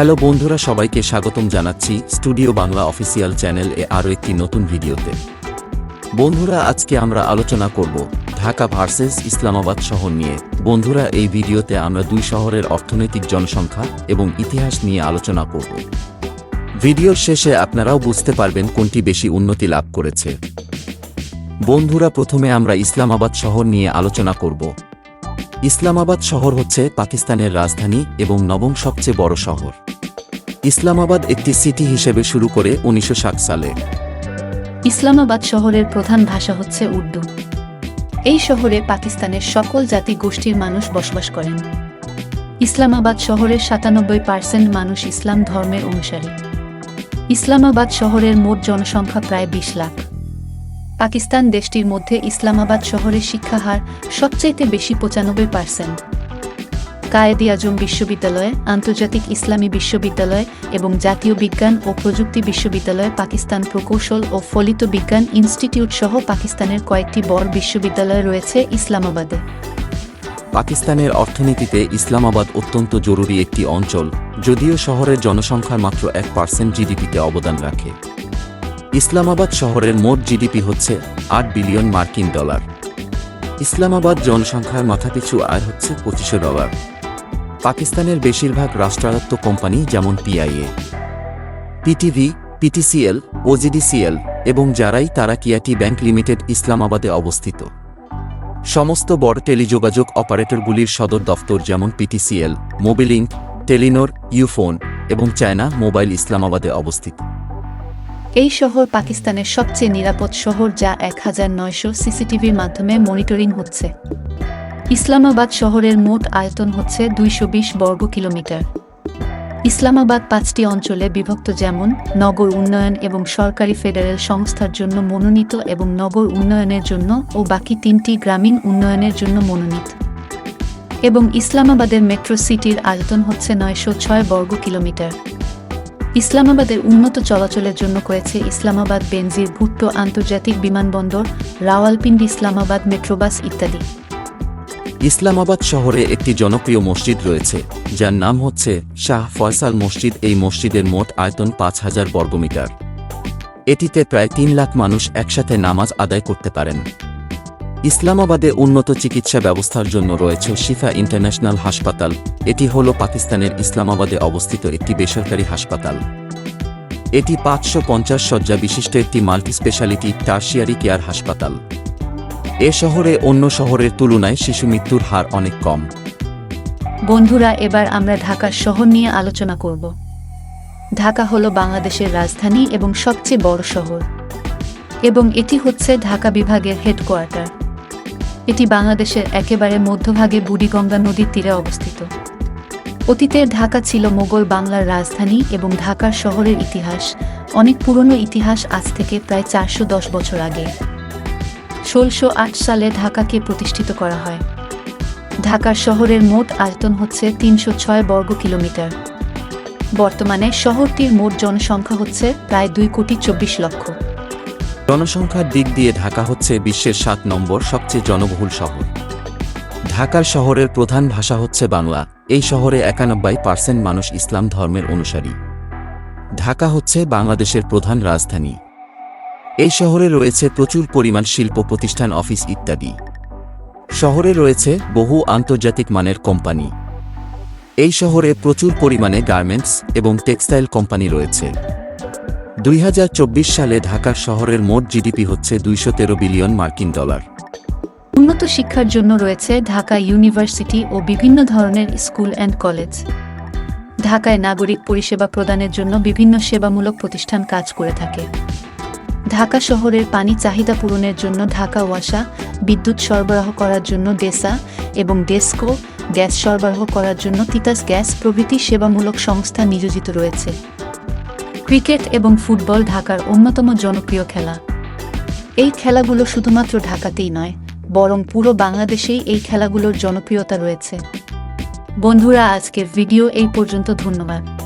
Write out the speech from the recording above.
Hello বন্ধুরা, সবাইকে স্বাগতম জানাচ্ছি স্টুডিও বাংলা অফিসিয়াল চ্যানেল এ আরও একটি নতুন ভিডিওতে। বন্ধুরা, আজকে আমরা আলোচনা করব ঢাকা ভার্সেস ইসলামাবাদ শহর নিয়ে। বন্ধুরা, এই ভিডিওতে আমরা দুই শহরের অর্থনৈতিক জনসংখ্যা এবং ইতিহাস নিয়ে আলোচনা করব। ভিডিওর শেষে আপনারাও বুঝতে পারবেন কোনটি বেশি উন্নতি লাভ করেছে। বন্ধুরা, প্রথমে আমরা ইসলামাবাদ শহর নিয়ে আলোচনা করব। ইসলামাবাদ শহর হচ্ছে পাকিস্তানের রাজধানী এবং নবম সবচেয়ে বড় শহর। ইসলামাবাদ একটি সিটি হিসেবে শুরু করে উনিশশো সালে। ইসলামাবাদ শহরের প্রধান ভাষা হচ্ছে উর্দু। এই শহরে পাকিস্তানের সকল জাতি গোষ্ঠীর মানুষ বসবাস করেন। ইসলামাবাদ শহরের সাতানব্বই পার্সেন্ট মানুষ ইসলাম ধর্মের অনুসারী। ইসলামাবাদ শহরের মোট জনসংখ্যা প্রায় বিশ লাখ। পাকিস্তান দেশটির মধ্যে ইসলামাবাদ শহরের শিক্ষা হার সবচাইতে বেশি পঁচানব্বই পার্সেন্ট। কায়েদি আজম বিশ্ববিদ্যালয়, আন্তর্জাতিক ইসলামী বিশ্ববিদ্যালয় এবং জাতীয় বিজ্ঞান ও প্রযুক্তি বিশ্ববিদ্যালয়, পাকিস্তান প্রকৌশল ও ফলিত বিজ্ঞান ইনস্টিটিউট সহ পাকিস্তানের কয়েকটি বড় বিশ্ববিদ্যালয় রয়েছে ইসলামাবাদে। পাকিস্তানের অর্থনীতিতে ইসলামাবাদ অত্যন্ত জরুরি একটি অঞ্চল, যদিও শহরের জনসংখ্যার মাত্র এক পার্সেন্ট জিডিপিতে অবদান রাখে। ইসলামাবাদ শহরের মোট জিডিপি হচ্ছে আট বিলিয়ন মার্কিন ডলার। ইসলামাবাদ জনসংখ্যার মাথাপিছু আয় হচ্ছে পঁচিশশো ডলার। পাকিস্তানের বেশিরভাগ রাষ্ট্রায়ত্ত কোম্পানি যেমন পিআইএ পিটিভি পিটিসিএল ওজিডিসিএল এবং যারাই তারা কিয়াটি ব্যাংক লিমিটেড ইসলামাবাদে অবস্থিত। সমস্ত বড় টেলিযোগাযোগ অপারেটরগুলির সদর দফতর যেমন পিটিসিএল মোবিলিংক টেলিনোর ইউফোন এবং চায়না মোবাইল ইসলামাবাদে অবস্থিত। এই শহর পাকিস্তানের সবচেয়ে নিরাপদ শহর যা এক হাজার নয়শো সিসিটিভির মাধ্যমে মনিটরিং হচ্ছে। ইসলামাবাদ শহরের মোট আয়তন হচ্ছে দুইশো বিশ বর্গ কিলোমিটার। ইসলামাবাদ পাঁচটি অঞ্চলে বিভক্ত যেমন নগর উন্নয়ন এবং সরকারি ফেডারেল সংস্থার জন্য মনোনীত এবং নগর উন্নয়নের জন্য ও বাকি তিনটি গ্রামীণ উন্নয়নের জন্য মনোনীত। এবং ইসলামাবাদের মেট্রো সিটির আয়তন হচ্ছে নয়শো ছয় বর্গ কিলোমিটার। ইসলামাবাদের উন্নত চলাচলের জন্য করেছে ইসলামাবাদ বেনজির ভুট্টো আন্তর্জাতিক বিমানবন্দর, রাওয়ালপিন্ডি ইসলামাবাদ মেট্রোবাস ইত্যাদি। ইসলামাবাদ শহরে একটি জনপ্রিয় মসজিদ রয়েছে, যার নাম হচ্ছে শাহ ফয়সাল মসজিদ। এই মসজিদের মোট আয়তন পাঁচ হাজার বর্গমিটার এটিতে প্রায় তিন লাখ মানুষ একসাথে নামাজ আদায় করতে পারেন। ইসলামাবাদে উন্নত চিকিৎসা ব্যবস্থার জন্য রয়েছে শিফা ইন্টারন্যাশনাল হাসপাতাল। এটি হল পাকিস্তানের ইসলামাবাদে অবস্থিত একটি বেসরকারি হাসপাতাল। এটি পাঁচশো পঞ্চাশ শয্যা বিশিষ্ট একটি মাল্টিস্পেশালিটি টার্সিয়ারি কেয়ার হাসপাতাল। এ শহরে অন্য শহরের তুলনায় শিশু মৃত্যুর হার অনেক কম। বন্ধুরা, এবার আমরা ঢাকার শহর নিয়ে আলোচনা করব। ঢাকা হলো বাংলাদেশের রাজধানী এবং সবচেয়ে বড় শহর। এবং এটি হচ্ছে ঢাকা বিভাগের হেডকোয়ার্টার। এটি বাংলাদেশের একেবারে মধ্যভাগে বুড়িগঙ্গা নদীর তীরে অবস্থিত। অতীতে ঢাকা ছিল মোগল বাংলার রাজধানী এবং ঢাকার শহরের ইতিহাস অনেক পুরনো ইতিহাস আজ থেকে প্রায় চারশো দশ বছর আগে। ষোলশো সালে ঢাকাকে প্রতিষ্ঠিত করা হয়। ঢাকার শহরের মোট আয়তন হচ্ছে তিনশো ছয় বর্গ কিলোমিটার। বর্তমানে শহরটির মোট জনসংখ্যা হচ্ছে প্রায় দুই কোটি চব্বিশ লক্ষ। জনসংখ্যার দিক দিয়ে ঢাকা হচ্ছে বিশ্বের সাত নম্বর সবচেয়ে জনবহুল শহর। ঢাকার শহরের প্রধান ভাষা হচ্ছে বাংলা। এই শহরে একানব্বই পার্সেন্ট মানুষ ইসলাম ধর্মের অনুসারী। ঢাকা হচ্ছে বাংলাদেশের প্রধান রাজধানী। এই শহরে রয়েছে প্রচুর পরিমাণ শিল্প প্রতিষ্ঠান, অফিস ইত্যাদি। শহরে রয়েছে বহু আন্তর্জাতিক মানের কোম্পানি। এই শহরে প্রচুর পরিমাণে গার্মেন্টস এবং টেক্সটাইল কোম্পানি রয়েছে। দুই হাজার চব্বিশ সালে ঢাকা শহরের মোট জিডিপি হচ্ছে দুইশো তেরো বিলিয়ন মার্কিন ডলার। উন্নত শিক্ষার জন্য রয়েছে ঢাকা ইউনিভার্সিটি ও বিভিন্ন ধরনের স্কুল অ্যান্ড কলেজ। ঢাকায় নাগরিক পরিষেবা প্রদানের জন্য বিভিন্ন সেবামূলক প্রতিষ্ঠান কাজ করে থাকে। ঢাকা শহরের পানি চাহিদা পূরণের জন্য ঢাকা ওয়াসা, বিদ্যুৎ সরবরাহ করার জন্য ডেসা এবং ডেস্কো গ্যাস সরবরাহ করার জন্য তিতাস গ্যাস প্রভৃতি সেবামূলক সংস্থা নিয়োজিত রয়েছে। ক্রিকেট এবং ফুটবল ঢাকার অন্যতম জনপ্রিয় খেলা। এই খেলাগুলো শুধুমাত্র ঢাকাতেই নয়, বরং পুরো বাংলাদেশেই এই খেলাগুলোর জনপ্রিয়তা রয়েছে। বন্ধুরা, আজকের ভিডিও এই পর্যন্ত, ধন্যবাদ।